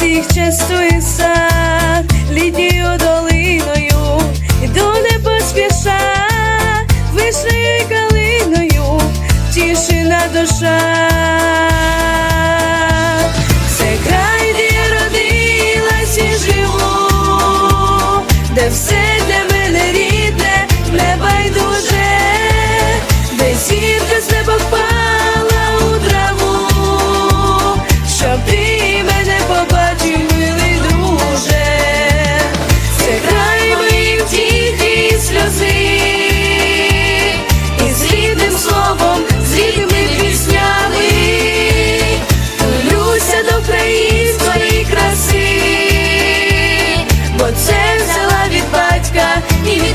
всіх частує сад літньою долиною, іду не поспіша, вишнею і калиною, тішина душа. Це край, родилась і живу, де все.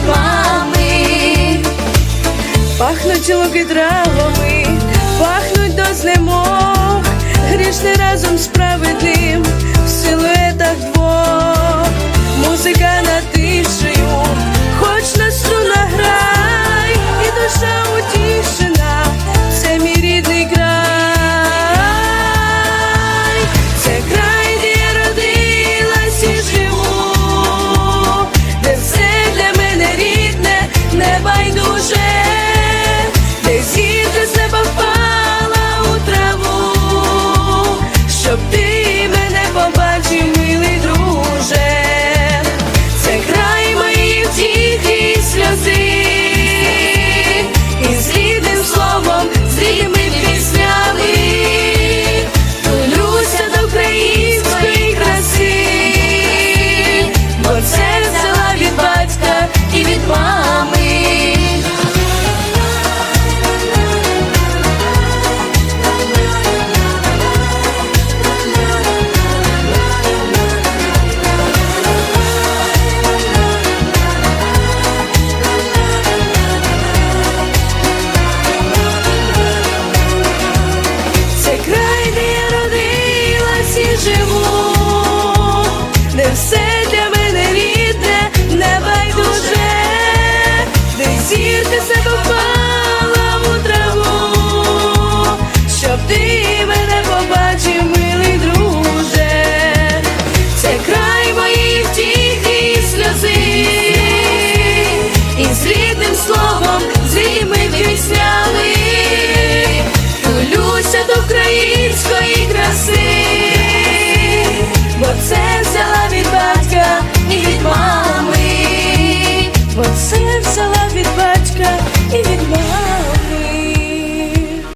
вами, пахнуть луки травами, пахнуть до немов, грішне разом справи. Бо це